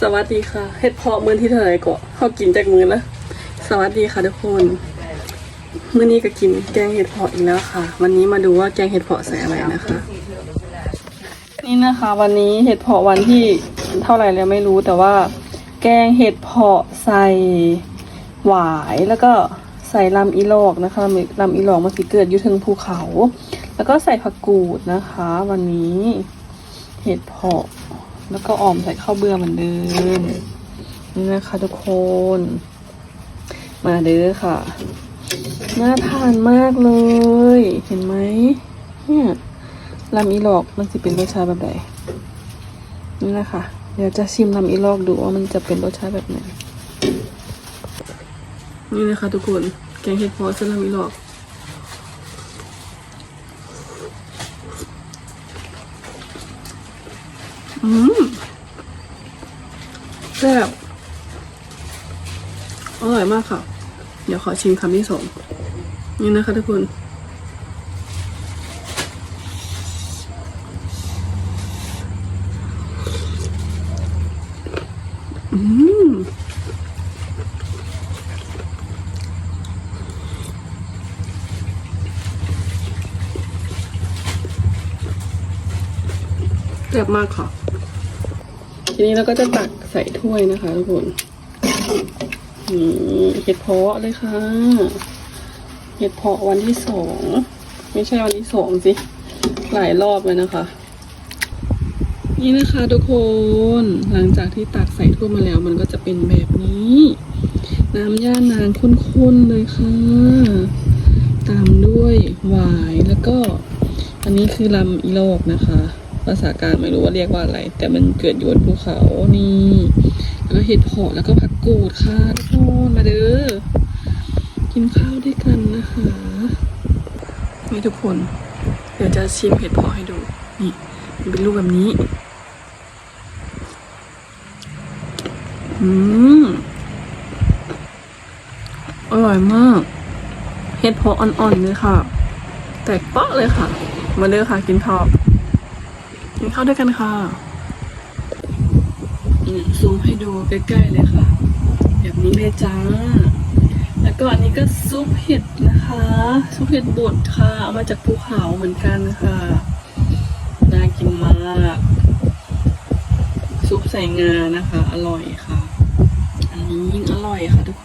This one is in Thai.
สวัสดีค่ะเห็ดเพาะมื้อที่เท่าไหร่ก็เขากินจากมื้อละสวัสดีค่ะทุกคนมื้อนี้ก็กินแกงเห็ดเพาะอีกแล้วค่ะ วันนี้มาดูว่าแกงเห็ดเพาะใส่อะไรนะคะ นี่นะคะ วันนี้เห็ดเพาะวันที่เท่าไหร่แล้วไม่รู้แต่ว่า แกงเห็ดเพาะใส่หวายแล้วก็ใส่ลำอีหลอกนะคะลำอีหลอกมันสิเกิดอยู่เทึงภูเขา แล้วก็ใส่ผักกูดนะคะ วันนี้เห็ดเพาะ แล้วก็ออมใส่ข้าวเบื่อเหมือนเดิมนี่นะคะทุกคน มาเด้อค่ะ น่าทานมากเลย เห็นไหมเนี่ยลำอีหลอกมันจะเป็นรสชาติแบบไหนนี่นะคะ เดี๋ยวจะชิมลำอีหลอกดูว่ามันจะเป็นรสชาติแบบไหนนี่นะคะทุกคนแกงเห็ดพาะเส้นลำอีหลอก อืมแซ่บอร่อยมากค่ะ เดี๋ยวขอชิมคำที่สองนี่นะคะทุกคนอืมแซ่บมากค่ะ ทีนี้เราก็จะตักใส่ถ้วยนะคะทุกคนเห็ดเพาะเลยค่ะ เห็ดเพาะวันที่สอง ไม่ใช่วันที่สองสิ หลายรอบเลยนะคะ นี่นะคะทุกคน หลังจากที่ตักใส่ถ้วยมาแล้ว มันก็จะเป็นแบบนี้ น้ำย่านางข้นๆเลยค่ะ ตามด้วยหวายแล้วก็ อันนี้คือลำอีโลกนะคะ ภาษากลางไม่รู้ว่าเรียกว่าอะไร แต่มันเกิดอยู่บนภูเขานี่แล้วก็เห็ดเพาะแล้วก็ผักกูดค่ะทุกคนมาเด้อกินข้าวด้วยกันนะคะนี่ทุกคน เดี๋ยวจะชิมเห็ดพาะให้ดู นี่มันเป็นลูกแบบนี้ อืมอร่อยมาก เห็ดพาะอ่อนๆเลยค่ะ แตกเปาะเลยค่ะ มาเด้อค่ะกินข้าว กินข้าวด้วยกันค่ะนี่ซูมให้ดูใกล้ๆเลยค่ะ แบบนี้เลยจ้า แล้วก็อันนี้ก็ซุปเห็ดนะคะ ซุปเห็ดบดค่ะเอามาจากภูเขาเหมือนกันค่ะ น่ากินมากซุปใส่งานะคะ อร่อยค่ะ อันนี้ยิ่งอร่อยค่ะทุกค